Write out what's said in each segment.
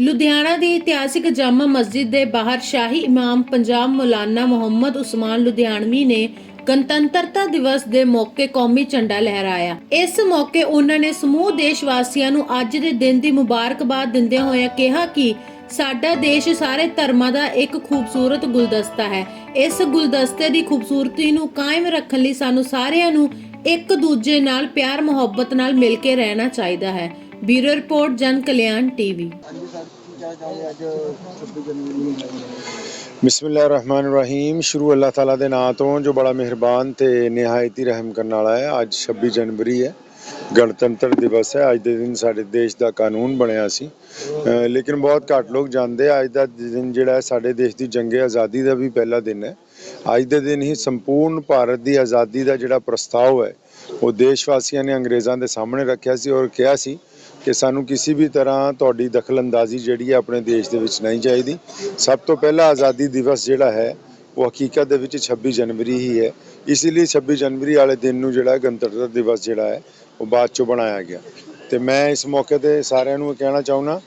ਲੁਧਿਆਣਾ ਦੀ ਇਤਿਹਾਸਿਕ ਜਾਮਾ ਮਸਜਿਦ ਦੇ ਬਾਹਰ ਸ਼ਾਹੀ ਇਮਾਮ ਪੰਜਾਬ ਮੌਲਾਨਾ ਮੁਹੰਮਦ ਉਸਮਾਨ ਲੁਧਿਆਣਵੀ ਨੇ ਗਣਤੰਤਰਤਾ ਦਿਵਸ ਦੇ ਮੌਕੇ ਕੌਮੀ ਝੰਡਾ ਲਹਿਰਾਇਆ। ਇਸ ਮੌਕੇ ਉਹਨਾਂ ਨੇ ਸਮੂਹ ਦੇਸ਼ ਵਾਸੀਆਂ ਨੂੰ ਅੱਜ ਦੇ ਦਿਨ ਦੀ ਮੁਬਾਰਕਬਾਦ ਦਿੰਦਿਆਂ ਹੋਇਆਂ ਕਿਹਾ ਕਿ ਸਾਡਾ ਦੇਸ਼ ਸਾਰੇ ਧਰਮਾਂ ਦਾ ਇੱਕ ਖੂਬਸੂਰਤ ਗੁਲਦਸਤਾ ਹੈ। ਇਸ ਗੁਲਦਸਤੇ ਦੀ ਖੂਬਸੂਰਤੀ ਨੂੰ ਕਾਇਮ ਰੱਖਣ ਲਈ ਸਾਨੂੰ ਸਾਰਿਆਂ ਨੂੰ ਇੱਕ ਦੂਜੇ ਨਾਲ ਪਿਆਰ ਮੁਹੱਬਤ ਨਾਲ ਮਿਲ ਕੇ ਰਹਿਣਾ ਚਾਹੀਦਾ ਹੈ। Bureau report, Jan Kalyan TV. ਹਾਂਜੀ ਸਰ ਕੀ ਕਹਿਣਾ ਚਾਹੁੰਦੇ ਅੱਜ 26 ਜਨਵਰੀ ਨੂੰ ਬਿਸਮਿਲ੍ਲਾਹਿਰਰਹਿਮਾਨਿਰਰਹੀਮ। ਸ਼ੁਰੂ ਅੱਲਾਹ ਤਾਲਾ ਦੇ ਨਾਂ ਤੋਂ ਜੋ ਬੜਾ ਮਿਹਰਬਾਨ ਤੇ ਨਿਹਾਇਤੀ ਰਹਿਮ ਕਰਨ ਵਾਲਾ ਹੈ, ਅੱਜ 26 ਜਨਵਰੀ ਹੈ। ਗਣਤੰਤਰ ਦਿਵਸ ਹੈ। ਅੱਜ ਦੇ ਦਿਨ ਸਾਡੇ ਦੇਸ਼ ਦਾ ਕਾਨੂੰਨ ਬਣਿਆ ਸੀ। ਲੇਕਿਨ ਬਹੁਤ ਘੱਟ ਲੋਕ ਜਾਣਦੇ ਆ। ਅੱਜ ਦਾ ਦਿਨ ਜਿਹੜਾ ਹੈ, ਸਾਡੇ ਦੇਸ਼ ਦੀ ਜੰਗੇ ਆਜ਼ਾਦੀ ਦਾ ਵੀ ਪਹਿਲਾ ਦਿਨ ਹੈ। ਅੱਜ ਦੇ ਦਿਨ ਹੀ ਸੰਪੂਰਨ ਭਾਰਤ ਦੀ ਆਜ਼ਾਦੀ ਦਾ ਜਿਹੜਾ ਪ੍ਰਸਤਾਵ ਹੈ, ਉਹ ਦੇਸ਼ ਵਾਸੀਆਂ ਨੇ ਅੰਗਰੇਜ਼ਾਂ ਦੇ ਸਾਹਮਣੇ ਰੱਖਿਆ ਸੀ ਔਰ ਕਿਹਾ ਸੀ ਕਿ ਸਾਨੂੰ ਕਿਸੇ ਵੀ ਤਰ੍ਹਾਂ ਤੁਹਾਡੀ ਦਖਲਅੰਦਾਜ਼ੀ ਜਿਹੜੀ ਹੈ, ਆਪਣੇ ਦੇਸ਼ ਦੇ ਵਿੱਚ ਨਹੀਂ ਚਾਹੀਦੀ। ਸਭ ਤੋਂ ਪਹਿਲਾ ਆਜ਼ਾਦੀ ਦਿਵਸ ਜਿਹੜਾ ਹੈ, ਉਹ ਹਕੀਕਤ ਦੇ ਵਿੱਚ 26 ਜਨਵਰੀ ਹੀ ਹੈ। ਇਸ ਲਈ 26 ਜਨਵਰੀ ਵਾਲੇ ਦਿਨ ਨੂੰ ਜਿਹੜਾ ਗਣਤੰਤਰ ਦਿਵਸ ਜਿਹੜਾ ਹੈ ਉਹ ਬਾਅਦ ਚੋਂ ਬਣਾਇਆ ਗਿਆ। ਤੇ ਮੈਂ ਇਸ ਮੌਕੇ ਤੇ ਸਾਰਿਆਂ ਨੂੰ ਇਹ ਕਹਿਣਾ ਚਾਹੁੰਦਾ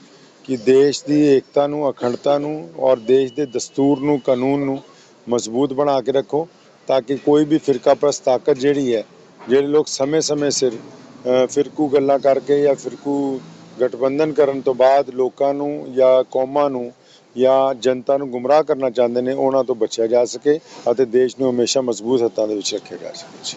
ਕਿ ਦੇਸ਼ ਦੀ ਏਕਤਾ ਨੂੰ, ਅਖੰਡਤਾ ਨੂੰ ਔਰ ਦੇਸ਼ ਦੇ ਦਸਤੂਰ ਨੂੰ, ਕਾਨੂੰਨ ਨੂੰ ਮਜ਼ਬੂਤ ਬਣਾ ਕੇ ਰੱਖੋ ਤਾਂ ਕਿ ਕੋਈ ਵੀ ਫਿਰਕਾ ਪ੍ਰਸਤ ਤਾਕਤ ਜਿਹੜੀ ਹੈ, ਜਿਹੜੇ ਲੋਕ ਸਮੇਂ-ਸਮੇਂ ਸਿਰ ਫਿਰਕੂ ਗੱਲਾਂ ਕਰਕੇ ਜਾਂ ਫਿਰਕੂ ਗਠਬੰਧਨ ਕਰਨ ਤੋਂ ਬਾਅਦ ਲੋਕਾਂ ਨੂੰ ਜਾਂ ਕੌਮਾਂ ਨੂੰ ਜਾਂ ਜਨਤਾ ਨੂੰ ਗੁੰਮਰਾਹ ਕਰਨਾ ਚਾਹੁੰਦੇ ਨੇ, ਉਹਨਾਂ ਤੋਂ ਬਚਿਆ ਜਾ ਸਕੇ ਅਤੇ ਦੇਸ਼ ਨੂੰ ਹਮੇਸ਼ਾ ਮਜ਼ਬੂਤ ਹੱਥਾਂ ਦੇ ਵਿੱਚ ਰੱਖਿਆ ਜਾ ਸਕੇ।